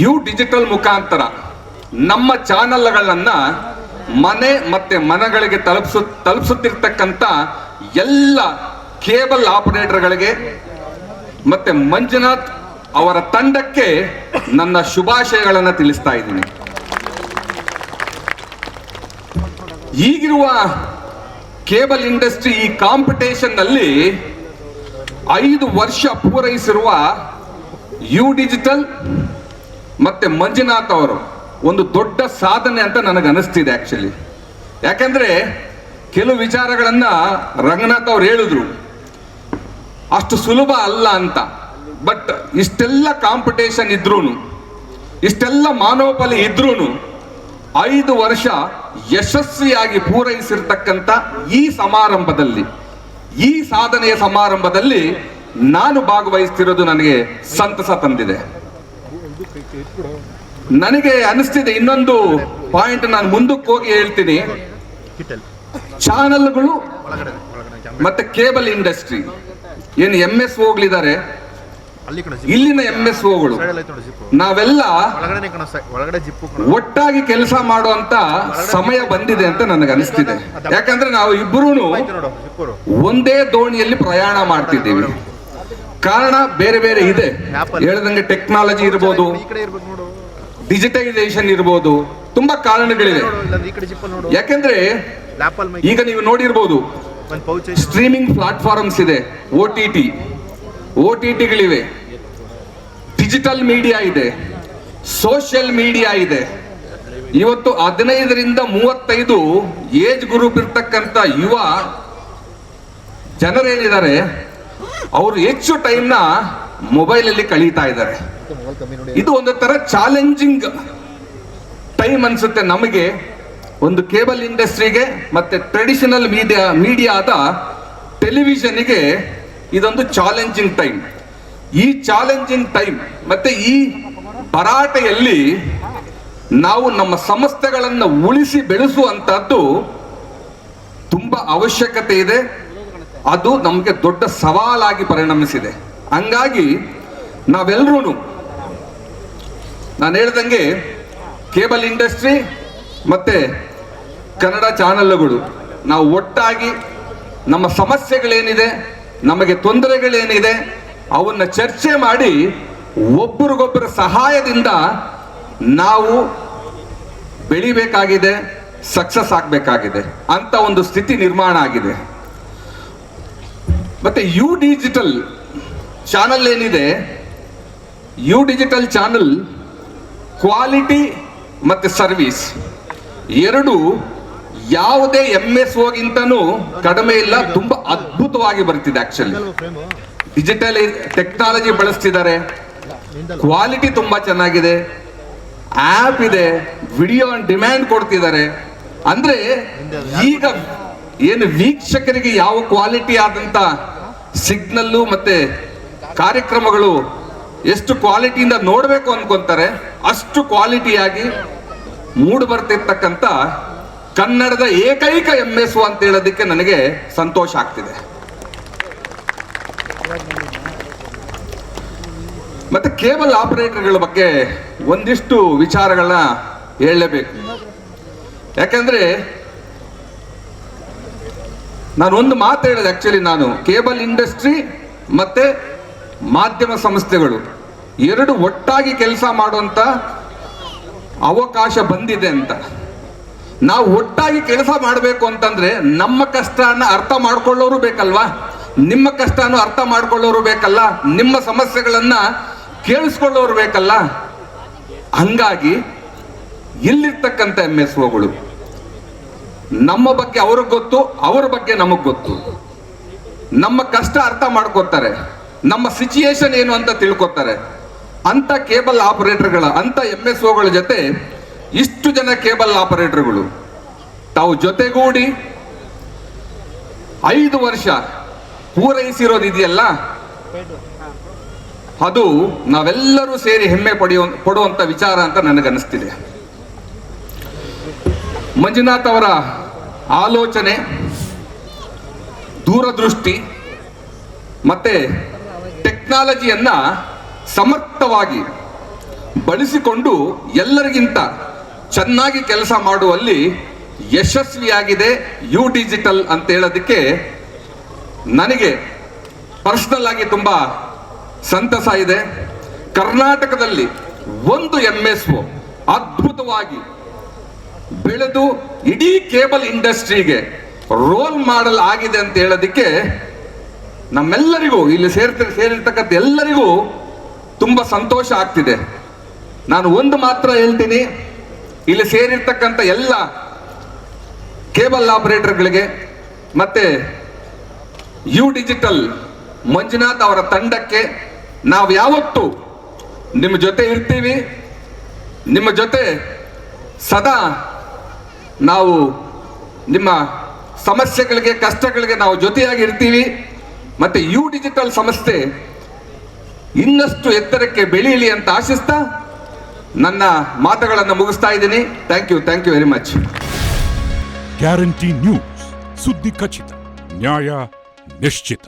U digital ಮುಖಾಂತರ ನಮ್ಮ ಚಾನೆಲ್ಗಳನ್ನು ಮನೆ ಮತ್ತೆ ಮನೆಗಳಿಗೆ ತಲುಪಿಸು, ತಲುಪಿಸುತ್ತಿರ್ತಕ್ಕಂಥ ಎಲ್ಲ ಕೇಬಲ್ ಆಪರೇಟರ್ಗಳಿಗೆ ಮತ್ತೆ ಮಂಜುನಾಥ್ ಅವರ ತಂಡಕ್ಕೆ ನನ್ನ ಶುಭಾಶಯಗಳನ್ನು ತಿಳಿಸ್ತಾ ಇದ್ದೀನಿ. ಈಗಿರುವ ಕೇಬಲ್ ಇಂಡಸ್ಟ್ರಿ ಈ ಕಾಂಪಿಟೇಷನ್ನಲ್ಲಿ ಐದು ವರ್ಷ ಪೂರೈಸಿರುವ ಯು ಡಿಜಿಟಲ್ ಮತ್ತೆ ಮಂಜುನಾಥ್ ಅವರು ಒಂದು ದೊಡ್ಡ ಸಾಧನೆ ಅಂತ ನನಗೆ ಅನಿಸ್ತಿದೆ ಆ್ಯಕ್ಚುಲಿ ಯಾಕಂದ್ರೆ ಕೆಲವು ವಿಚಾರಗಳನ್ನ ರಂಗನಾಥ್ ಅವ್ರು ಹೇಳಿದ್ರು. ಅಷ್ಟು ಸುಲಭ ಅಲ್ಲ ಅಂತ. ಬಟ್ ಇಷ್ಟೆಲ್ಲ ಕಾಂಪಿಟೇಷನ್ ಇದ್ರೂ ಇಷ್ಟೆಲ್ಲ ಮಾನವಬಲ ಇದ್ರೂ ಐದು ವರ್ಷ ಯಶಸ್ವಿಯಾಗಿ ಪೂರೈಸಿರ್ತಕ್ಕಂಥ ಈ ಸಮಾರಂಭದಲ್ಲಿ, ಈ ಸಾಧನೆಯ ಸಮಾರಂಭದಲ್ಲಿ ನಾನು ಭಾಗವಹಿಸ್ತಿರೋದು ನನಗೆ ಸಂತಸ ತಂದಿದೆ. ನನಗೆ ಅನಿಸ್ತಿದೆ ಇನ್ನೊಂದು ಪಾಯಿಂಟ್ ನಾನು ಮುಂದಕ್ಕೆ ಹೋಗಿ ಹೇಳ್ತೀನಿ. ಚಾನಲ್ಗಳು ಮತ್ತೆ ಕೇಬಲ್ ಇಂಡಸ್ಟ್ರಿ ಏನು ಎಂ ಎಸ್ ಹೋಗ್ಲಿದ್ದಾರೆ ಇಲ್ಲಿನ ಎಂ ಎಸ್ ಓಗಳು ನಾವೆಲ್ಲ ಒಟ್ಟಾಗಿ ಕೆಲಸ ಮಾಡುವಂತ ಸಮಯ ಬಂದಿದೆ ಅಂತ ನನಗೆ ಅನಿಸ್ತಿದೆ. ಯಾಕಂದ್ರೆ ನಾವು ಇಬ್ಬರೂ ಒಂದೇ ದೋಣಿಯಲ್ಲಿ ಪ್ರಯಾಣ ಮಾಡ್ತಿದ್ದೀವಿ. ಕಾರಣ ಬೇರೆ ಬೇರೆ ಇದೆ. ಹೇಳ್ದಂಗೆ ಟೆಕ್ನಾಲಜಿ ಇರ್ಬೋದು ಡಿಜಿಟೈಸೇಷನ್ ಇರ್ಬೋದು ತುಂಬಾ ಕಾರಣಗಳಿವೆ. ಯಾಕಂದ್ರೆ ಈಗ ನೀವು ನೋಡಿರ್ಬೋದು ಸ್ಟ್ರೀಮಿಂಗ್ ಪ್ಲಾಟ್ಫಾರ್ಮ್ಸ್ ಇದೆ O T T O T ಟಿಗಳಿವೆ digital media ಇದೆ ಸೋಷಿಯಲ್ ಮೀಡಿಯಾ ಇದೆ. ಇವತ್ತು ಹದಿನೈದರಿಂದ ಮೂವತ್ತೈದು ಏಜ್ ಗ್ರೂಪ್ ಇರ್ತಕ್ಕಂಥ ಯುವ ಜನರೇನಿದ್ದಾರೆ ಅವರು ಹೆಚ್ಚು ಟೈಮ್ನ ಮೊಬೈಲಲ್ಲಿ ಕಳೀತಾ ಇದ್ದಾರೆ. ಇದು ಒಂದು ತರ ಚಾಲೆಂಜಿಂಗ್ ಟೈಮ್ ಅನ್ಸುತ್ತೆ ನಮಗೆ. ಒಂದು ಕೇಬಲ್ ಇಂಡಸ್ಟ್ರಿಗೆ ಮತ್ತೆ ಟ್ರೆಡಿಷನಲ್ ಮೀಡಿಯಾ ಮೀಡಿಯಾದ ಟೆಲಿವಿಷನ್ಗೆ ಇದೊಂದು ಚಾಲೆಂಜಿಂಗ್ ಟೈಮ್ ಈ ಚಾಲೆಂಜಿಂಗ್ ಟೈಮ್ ಮತ್ತೆ ಈ ಭರಾಟೆಯಲ್ಲಿ ನಾವು ನಮ್ಮ ಸಂಸ್ಥೆಗಳನ್ನು ಉಳಿಸಿ ಬೆಳೆಸುವಂತಹದ್ದು ತುಂಬಾ ಅವಶ್ಯಕತೆ ಇದೆ. ಅದು ನಮಗೆ ದೊಡ್ಡ ಸವಾಲಾಗಿ ಪರಿಣಮಿಸಿದೆ. ಹಂಗಾಗಿ ನಾವೆಲ್ಲರೂ ನಾನು ಹೇಳ್ದಂಗೆ ಕೇಬಲ್ ಇಂಡಸ್ಟ್ರಿ ಮತ್ತು ಕನ್ನಡ ಚಾನಲ್ಗಳು, ನಾವು ಒಟ್ಟಾಗಿ ನಮ್ಮ ಸಮಸ್ಯೆಗಳೇನಿದೆ, ನಮಗೆ ತೊಂದರೆಗಳೇನಿದೆ, ಅವನ್ನ ಚರ್ಚೆ ಮಾಡಿ ಒಬ್ಬರಿಗೊಬ್ಬರ ಸಹಾಯದಿಂದ ನಾವು ಬೆಳಿಬೇಕಾಗಿದೆ, ಸಕ್ಸಸ್ ಆಗಬೇಕಾಗಿದೆ ಅಂತ ಒಂದು ಸ್ಥಿತಿ ನಿರ್ಮಾಣ ಆಗಿದೆ. ಮತ್ತೆ ಯು ಡಿಜಿಟಲ್ ಚಾನಲ್ ಏನಿದೆ? ಯು ಡಿಜಿಟಲ್ ಚಾನಲ್ ಕ್ವಾಲಿಟಿ ಮತ್ತು ಸರ್ವಿಸ್ ಎರಡು ಯಾವುದೇ ಎಂ ಎಸ್ ಓಗಿಂತನೂ ಕಡಿಮೆ ಇಲ್ಲ, ತುಂಬಾ ಅದ್ಭುತವಾಗಿ ಬರ್ತಿದೆ ಆಕ್ಚುಲಿ ಡಿಜಿಟಲ್ ಟೆಕ್ನಾಲಜಿ ಬಳಸ್ತಿದ್ದಾರೆ. ಕ್ವಾಲಿಟಿ ತುಂಬಾ ಚೆನ್ನಾಗಿದೆ. ಆಪ್ ಇದೆ ವಿಡಿಯೋ ಆನ್ ಡಿಮ್ಯಾಂಡ್ ಕೊಡ್ತಿದ್ದಾರೆ. ಅಂದ್ರೆ ಈಗ ಏನು ವೀಕ್ಷಕರಿಗೆ ಯಾವ ಕ್ವಾಲಿಟಿ ಆದಂತ ಸಿಗ್ನಲ್ಲು ಮತ್ತೆ ಕಾರ್ಯಕ್ರಮಗಳು ಎಷ್ಟು ಕ್ವಾಲಿಟಿಯಿಂದ ನೋಡಬೇಕು ಅನ್ಕೊಂತಾರೆ, ಅಷ್ಟು ಕ್ವಾಲಿಟಿಯಾಗಿ ಮೂಡ್ ಬರ್ತಿರ್ತಕ್ಕಂಥ ಕನ್ನಡದ ಏಕೈಕ ಎಂ ಎಸ್ ಅಂತ ಹೇಳೋದಕ್ಕೆ ನನಗೆ ಸಂತೋಷ ಆಗ್ತಿದೆ. ಮತ್ತೆ ಕೇಬಲ್ ಆಪರೇಟರ್ಗಳ ಬಗ್ಗೆ ಒಂದಿಷ್ಟು ವಿಚಾರಗಳನ್ನ ಹೇಳಲೇಬೇಕು. ಯಾಕಂದ್ರೆ ನಾನು ಒಂದು ಮಾತು ಹೇಳಿದೆ ಆ್ಯಕ್ಚುಲಿ ನಾನು ಕೇಬಲ್ ಇಂಡಸ್ಟ್ರಿ ಮತ್ತು ಮಾಧ್ಯಮ ಸಂಸ್ಥೆಗಳು ಎರಡು ಒಟ್ಟಾಗಿ ಕೆಲಸ ಮಾಡುವಂಥ ಅವಕಾಶ ಬಂದಿದೆ ಅಂತ. ನಾವು ಒಟ್ಟಾಗಿ ಕೆಲಸ ಮಾಡಬೇಕು ಅಂತಂದರೆ ನಮ್ಮ ಕಷ್ಟನ ಅರ್ಥ ಮಾಡ್ಕೊಳ್ಳೋರು ಬೇಕಲ್ವಾ? ನಿಮ್ಮ ಕಷ್ಟನೂ ಅರ್ಥ ಮಾಡ್ಕೊಳ್ಳೋರು ಬೇಕಲ್ಲ? ನಿಮ್ಮ ಸಮಸ್ಯೆಗಳನ್ನು ಕೇಳಿಸ್ಕೊಳ್ಳೋರು ಬೇಕಲ್ಲ? ಹಂಗಾಗಿ ಇಲ್ಲಿರ್ತಕ್ಕಂಥ ಎಂ ಎಸ್ ಓಗಳು ನಮ್ಮ ಬಗ್ಗೆ ಅವ್ರಿಗೆ ಗೊತ್ತು, ಅವ್ರ ಬಗ್ಗೆ ನಮಗೆ ಗೊತ್ತು. ನಮ್ಮ ಕಷ್ಟ ಅರ್ಥ ಮಾಡ್ಕೋತಾರೆ. ನಮ್ಮ ಸಿಚುಯೇಷನ್ ಏನು ಅಂತ ತಿಳ್ಕೊತಾರೆ. ಅಂತ ಕೇಬಲ್ ಆಪರೇಟರ್ಗಳ, ಅಂತ ಎಂ ಎಸ್ ಓಗಳ ಜೊತೆ ಇಷ್ಟು ಜನ ಕೇಬಲ್ ಆಪರೇಟರ್ಗಳು. ತಾವು ಜೊತೆಗೂಡಿ ಐದು ವರ್ಷ ಪೂರೈಸಿರೋದಿದೆಯಲ್ಲ ಅದು ನಾವೆಲ್ಲರೂ ಸೇರಿ ಹೆಮ್ಮೆ ಪಡೆಯುವ ಪಡುವಂತ ವಿಚಾರ ಅಂತ ನನಗನ್ನಿಸ್ತಿದೆ. ಮಂಜುನಾಥ್ ಅವರ ಆಲೋಚನೆ, ದೂರದೃಷ್ಟಿ, ಮತ್ತೆ ಟೆಕ್ನಾಲಜಿಯನ್ನು ಸಮರ್ಥವಾಗಿ ಬಳಸಿಕೊಂಡು ಎಲ್ಲರಿಗಿಂತ ಚೆನ್ನಾಗಿ ಕೆಲಸ ಮಾಡುವಲ್ಲಿ ಯಶಸ್ವಿಯಾಗಿದೆ ಯು ಡಿಜಿಟಲ್ ಅಂತ ಹೇಳೋದಕ್ಕೆ ನನಗೆ ಪರ್ಸನಲ್ ಆಗಿ ತುಂಬ ಸಂತಸ ಇದೆ. ಕರ್ನಾಟಕದಲ್ಲಿ ಒಂದು ಎಂ ಎಸ್ ಒ ಅದ್ಭುತವಾಗಿ ಬೆಳೆದು ಇಡೀ ಕೇಬಲ್ ಇಂಡಸ್ಟ್ರಿಗೆ ರೋಲ್ ಮಾಡಲ್ ಆಗಿದೆ ಅಂತ ಹೇಳೋದಕ್ಕೆ ನಮ್ಮೆಲ್ಲರಿಗೂ ಇಲ್ಲಿ ಸೇರ್ತ, ಸೇರಿರ್ತಕ್ಕಂಥ ಎಲ್ಲರಿಗೂ ತುಂಬ ಸಂತೋಷ ಆಗ್ತಿದೆ. ನಾನು ಒಂದು ಮಾತ್ರ ಹೇಳ್ತೀನಿ, ಇಲ್ಲಿ ಸೇರಿರ್ತಕ್ಕಂಥ ಎಲ್ಲ ಕೇಬಲ್ ಆಪರೇಟರ್ಗಳಿಗೆ ಮತ್ತೆ ಯು ಡಿಜಿಟಲ್ ಮಂಜುನಾಥ್ ಅವರ ತಂಡಕ್ಕೆ ನಾವು ಯಾವತ್ತೂ ನಿಮ್ಮ ಜೊತೆ ಇರ್ತೀವಿ, ನಿಮ್ಮ ಜೊತೆ ಸದಾ ನಾವು ನಿಮ್ಮ ಸಮಸ್ಯೆಗಳಿಗೆ, ಕಷ್ಟಗಳಿಗೆ ನಾವು ಜೊತೆಯಾಗಿ ಇರ್ತೀವಿ ಮತ್ತೆ ಯು ಡಿಜಿಟಲ್ ಸಂಸ್ಥೆ ಇನ್ನಷ್ಟು ಎತ್ತರಕ್ಕೆ ಬೆಳೆಯಲಿ ಅಂತ ಆಶಿಸ್ತಾ ನನ್ನ ಮಾತುಗಳನ್ನು ಮುಗಿಸ್ತಾ ಇದ್ದೀನಿ. Thank you thank you very much guarantee news ಸುದ್ದಿ ಖಚಿತ, ನ್ಯಾಯ ನಿಶ್ಚಿತ.